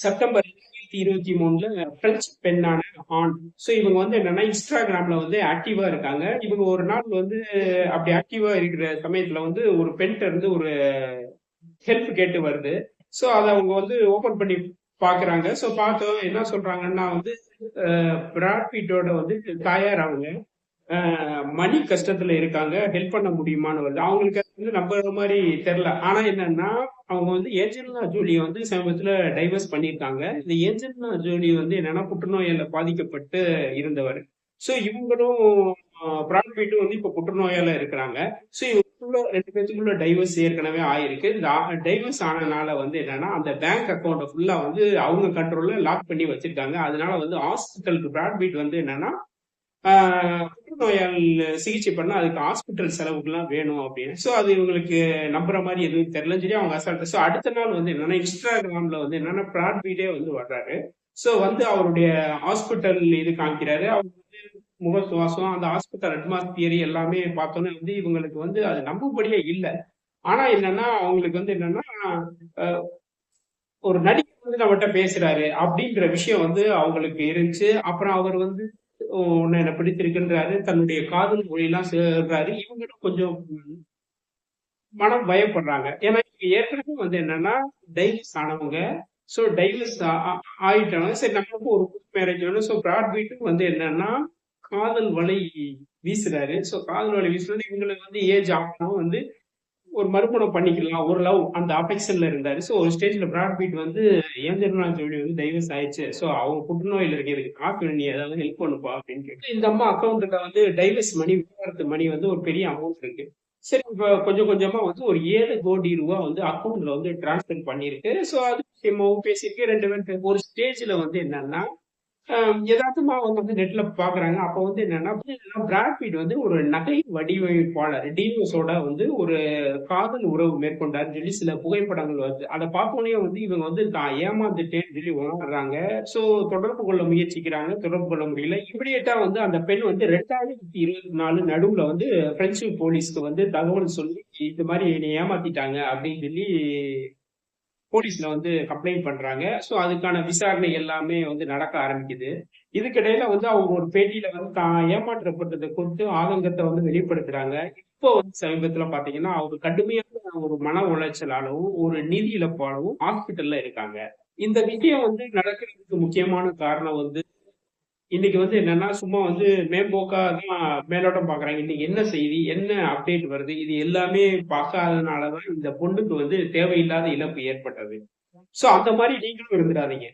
September ரெண்டாயிரத்தி இருபத்தி மூணுல பிரெஞ்சு பெண்ணான ஆண் ஸோ இவங்க வந்து என்னன்னா இன்ஸ்டாகிராம்ல வந்து ஆக்டிவா இருக்காங்க. இவங்க ஒரு நாள் வந்து அப்படி ஆக்டிவா இருக்கிற சமயத்துல வந்து ஒரு பெண்கிட்ட இருந்து ஒரு ஹெல்ப் கேட்டு வருது. ஸோ அதை அவங்க வந்து ஓபன் பண்ணி பாக்குறாங்க. ஸோ பார்த்தோம் என்ன சொல்றாங்கன்னா வந்து பிராட்பீட்டோட வந்து தாயார் அவங்க. மணி கஷ்டத்துல இருக்காங்க. ஹெல்ப் பண்ண முடியுமான்னு வருது. அவங்களுக்கு அது வந்து நம்புற மாதிரி தெரியல. ஆனா என்னன்னா அவங்க வந்து ஏஞ்சல்னா ஜூலி வந்து சமீபத்துல டைவர்ஸ் பண்ணியிருக்காங்க. இந்த ஏஞ்சல்னா ஜூலி வந்து என்னன்னா புற்றுநோயால பாதிக்கப்பட்டு இருந்தவர். ஸோ இவங்களும் பிராட்பீட்டும் வந்து இப்ப புற்றுநோயால இருக்கிறாங்க. ஸோ இவங்களுக்குள்ள ரெண்டு பேத்துக்குள்ள டைவர்ஸ் ஏற்கனவே ஆயிருக்கு. இந்த டைவர்ஸ் ஆனனால வந்து என்னன்னா அந்த பேங்க் அக்கௌண்ட்டை ஃபுல்லா வந்து அவங்க கண்ட்ரோல்ல லாக் பண்ணி வச்சிருக்காங்க. அதனால வந்து ஹாஸ்பிட்டலுக்கு பிராட்பீட் வந்து என்னன்னா புற்றுநோயால் சிகிச்சை பண்ணா அதுக்கு ஹாஸ்பிட்டல் செலவுக்குலாம் வேணும் அப்படின்னு. ஸோ அது இவங்களுக்கு நம்புற மாதிரி எதுவும் தெரியலன்னு சொல்லி அவங்க அசால்ட் ஸோ அடுத்த நாள் வந்து என்னன்னா இன்ஸ்டாகிராம்ல வந்து என்னன்னா பிராட்பீடே வந்து வர்றாரு. ஸோ வந்து அவருடைய ஹாஸ்பிட்டல் இது காமிக்கிறாரு. அவர் வந்து முக சுவாசம் அந்த ஹாஸ்பிட்டல் அட்மாஸ்பியர் எல்லாமே பார்த்தோன்னே வந்து இவங்களுக்கு வந்து அது நம்பும்படியே இல்லை. ஆனா என்னன்னா அவங்களுக்கு வந்து என்னன்னா ஒரு நடிகர் வந்து நம்மகிட்ட பேசுறாரு அப்படின்ற விஷயம் வந்து அவங்களுக்கு இருந்துச்சு. அப்புறம் அவர் வந்து உன்னை என்ன பிடித்திருக்கின்றாரு தன்னுடைய காதல் மொழியெல்லாம் சேர்றாரு. இவங்களும் கொஞ்சம் மனம் பயப்படுறாங்க. ஏன்னா இவங்க ஏற்கனவே வந்து என்னன்னா டைவர்ஸ் ஆனவங்க. ஸோ டைவர்ஸ் ஆயிட்டவங்க சரி நம்மளுக்கும் ஒரு புது மேரேஜ் வேணும். ஸோ பிராட் வீட்டுக்கு வந்து என்னன்னா காதல் வலை வீசுறாரு. ஸோ காதல் வலை வீசுறது இவங்களுக்கு வந்து ஏஜ் ஆகணும். வந்து ஒரு மறுமணம் பண்ணிக்கலாம். ஒரு லவ் அந்த அஃபெக்ஷன்ல இருந்தாரு. ஸோ ஒரு ஸ்டேஜ்ல பிராட் பீட் வந்து ஏஞ்சலினா ஜோலி வந்து டைவர்ஸ் ஆயிடுச்சு. ஸோ அவங்க புற்றுநோயில் இருக்கிறதுக்கு காப்பி நீ ஏதாவது ஹெல்ப் பண்ணுப்பா அப்படின்னு கேட்டு. இந்த அம்மா அக்கௌண்ட்ல வந்து டைவர்ஸ் மணி விவகாரத்து மணி வந்து ஒரு பெரிய அமௌண்ட் இருக்கு. சரி இப்போ கொஞ்சம் கொஞ்சமா வந்து ஒரு ஏழு கோடி ரூபா வந்து அக்கௌண்ட்ல வந்து டிரான்ஸ்ஃபர் பண்ணிருக்கு ஸோ அது விஷயமாவும் பேசியிருக்கு. ரெண்டு பேரும் ஒரு ஸ்டேஜ்ல வந்து என்னன்னா யதார்த்தமா அவங்க வந்து நெட்ல பாக்குறாங்க. அப்ப வந்து என்னன்னா பிராட்பீட் வந்து ஒரு நகை வடிவமைப்பாளர் டிவிஎஸோட வந்து ஒரு காதல் உறவு மேற்கொண்டாருன்னு சொல்லி சில புகைப்படங்கள் வருது. அதை பார்த்தோன்னே வந்து இவங்க வந்து தான் ஏமாந்துட்டேன்னு சொல்லி உணர்றாங்க. சோ தொடர்பு கொள்ள முயற்சிக்கிறாங்க தொடர்பு கொள்ள முடியல. இப்படியேட்டா வந்து அந்த பெண் வந்து ரெண்டாயிரத்தி இருபத்தி நாலு நடுவுல வந்து பிரெஞ்சு போலீஸ்க்கு வந்து தகவல் சொல்லி இந்த மாதிரி என்னை ஏமாத்திட்டாங்க அப்படின்னு சொல்லி போலீஸ்ல வந்து கம்ப்ளைண்ட் பண்றாங்க. ஸோ அதுக்கான விசாரணை எல்லாமே வந்து நடக்க ஆரம்பிக்குது. இதுக்கிடையில வந்து அவங்க ஒரு பேட்டியில வந்து தான் ஏமாற்றப்பட்டதை குறித்து ஆதங்கத்தை வந்து வெளிப்படுத்துறாங்க. இப்போ வந்து சமீபத்துல பாத்தீங்கன்னா அவங்க கடுமையான ஒரு மன உளைச்சலாலவும் ஒரு நிதி இழப்பாலவும் ஹாஸ்பிட்டல்ல இருக்காங்க. இந்த விஷயம் வந்து நடக்கிறதுக்கு முக்கியமான காரணம் வந்து இன்னைக்கு வந்து என்னன்னா சும்மா வந்து மேம்போக்கா தான் மேலோட்டம் பாக்குறாங்க. இன்னைக்கு என்ன செய்தி என்ன அப்டேட் வருது இது எல்லாமே பார்க்காதனாலதான் இந்த பொண்ணுக்கு வந்து தேவையில்லாத இழப்பு ஏற்பட்டது. சோ அந்த மாதிரி நீங்களும் இருந்துடாதீங்க.